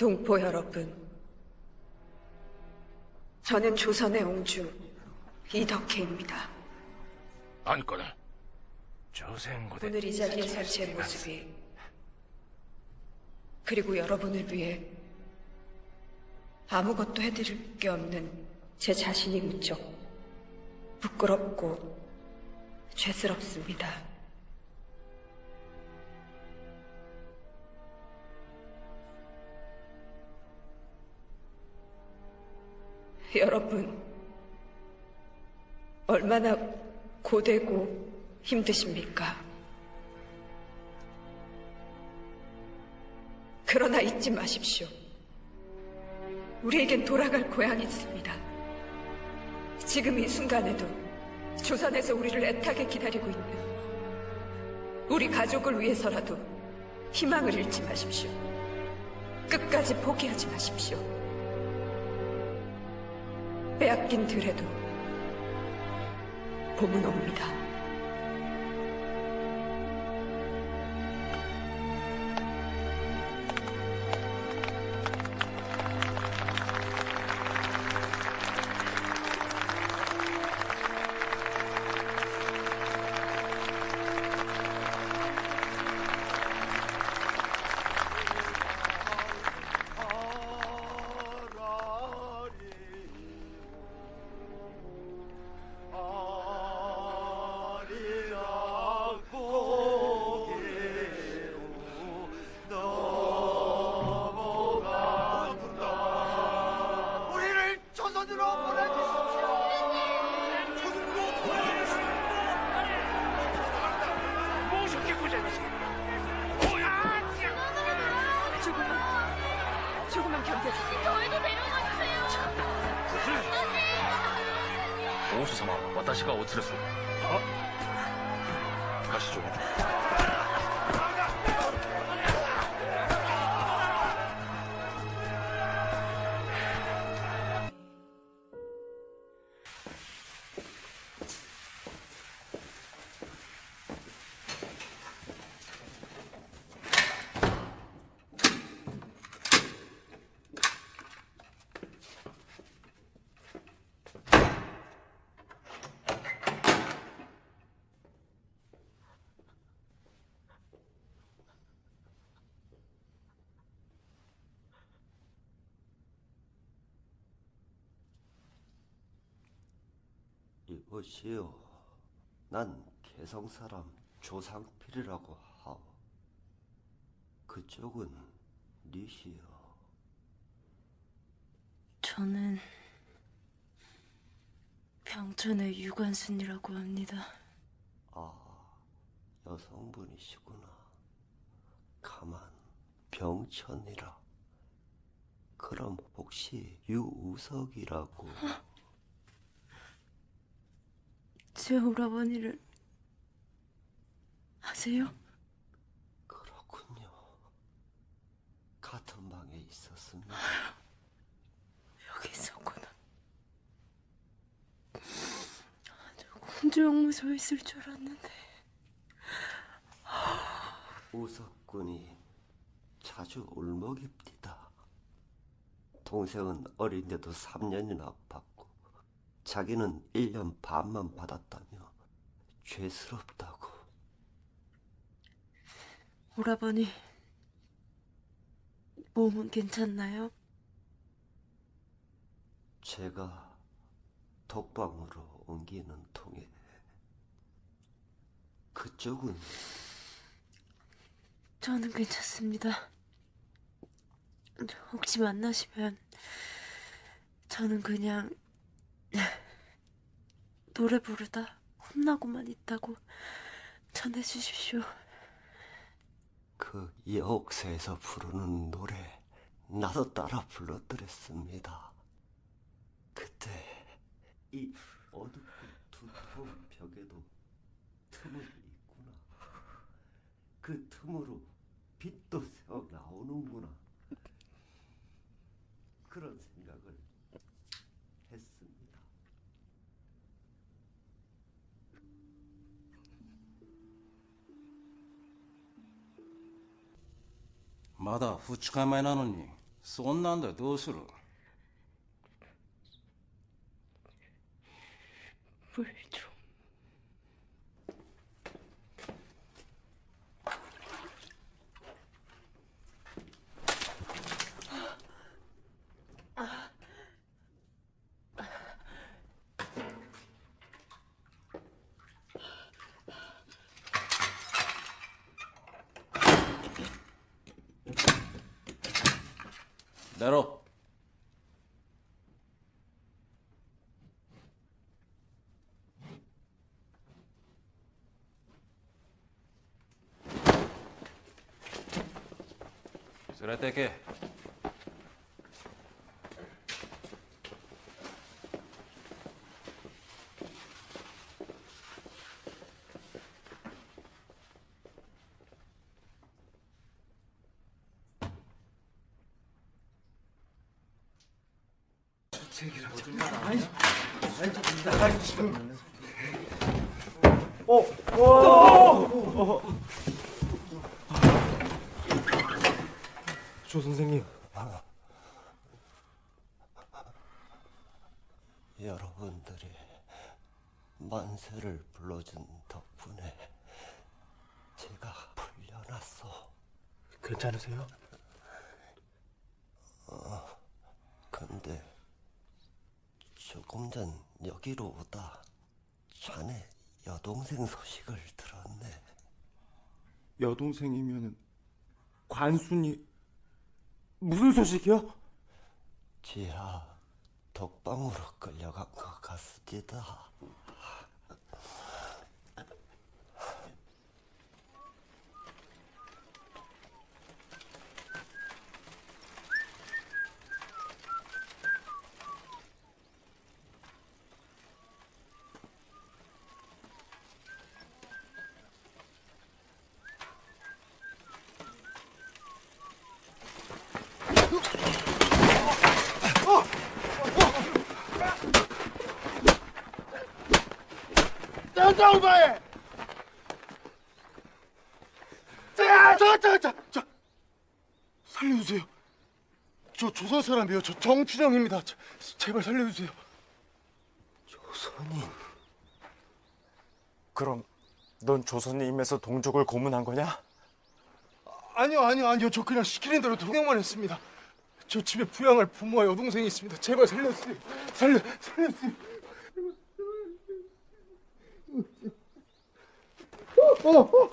동포 여러분, 저는 조선의 옹주 이덕혜입니다. 안거나 조생고대 오늘 이 자리에 선제 모습이 그리고 여러분을 위해 아무것도 해드릴 게 없는 제 자신이 무척 부끄럽고 죄스럽습니다. 여러분, 얼마나 고되고 힘드십니까? 그러나 잊지 마십시오. 우리에겐 돌아갈 고향이 있습니다. 지금 이 순간에도 조선에서 우리를 애타게 기다리고 있는 우리 가족을 위해서라도 희망을 잃지 마십시오. 끝까지 포기하지 마십시오. 빼앗긴 들에도 봄은 옵니다. 王子様私がお連れする。は主長 이것이요. 난 개성 사람 조상필이라고 하오. 그쪽은 니시여. 저는 병천의 유관순이라고 합니다. 아, 여성분이시구나. 가만 병천이라. 그럼 혹시 유우석이라고? 제 오라버니를 아세요? 그렇군요. 같은 방에 있었습니다. 여기 있었구나. 저 공주영무소에 있을 줄 알았는데 우석군이 자주 울먹입니다. 동생은 어린데도 3년이나 받고 자기는 1년 반만 받았다며 죄스럽다고. 오라버니 몸은 괜찮나요? 제가 독방으로 옮기는 통에 그쪽은 저는 괜찮습니다. 혹시 만나시면 저는 그냥 노래 부르다 혼나고만 있다고 전해주십시오. 그 여옥새에서 부르는 노래 나도 따라 불러드렸습니다. 그때 이 어둡고 두터운 벽에도 틈을 있구나. 그 틈으로 빛도 새어 나오는구나. 그런 생각 まだ2日前なのにそんなんでどうする？물 좀. 내 로. 連れてけ。 조 선생님 여러분들이 만세를 불러준 덕분에 제가 풀려났어. 괜찮으세요? 근데 조금 전 여기로 오다 자네 여동생 소식을 들었네. 여동생이면 관순이 무슨 소식이요? 지하 독방으로 끌려간 것 같습니다. 딴장바에 자, 저, 저, 저, 저, 살려주세요. 저 조선 사람이에요. 저 정춘영입니다. 저, 제발 살려주세요. 조선인 그럼 넌 조선님에서 동족을 고문한 거냐? 아니요, 아니요, 아니요. 저 그냥 시키는 대로 동행만 했습니다. 저 집에 부양할 부모와 여동생이 있습니다. 제발 살려주세요. 살려, 살려주세요. 어, 어, 어.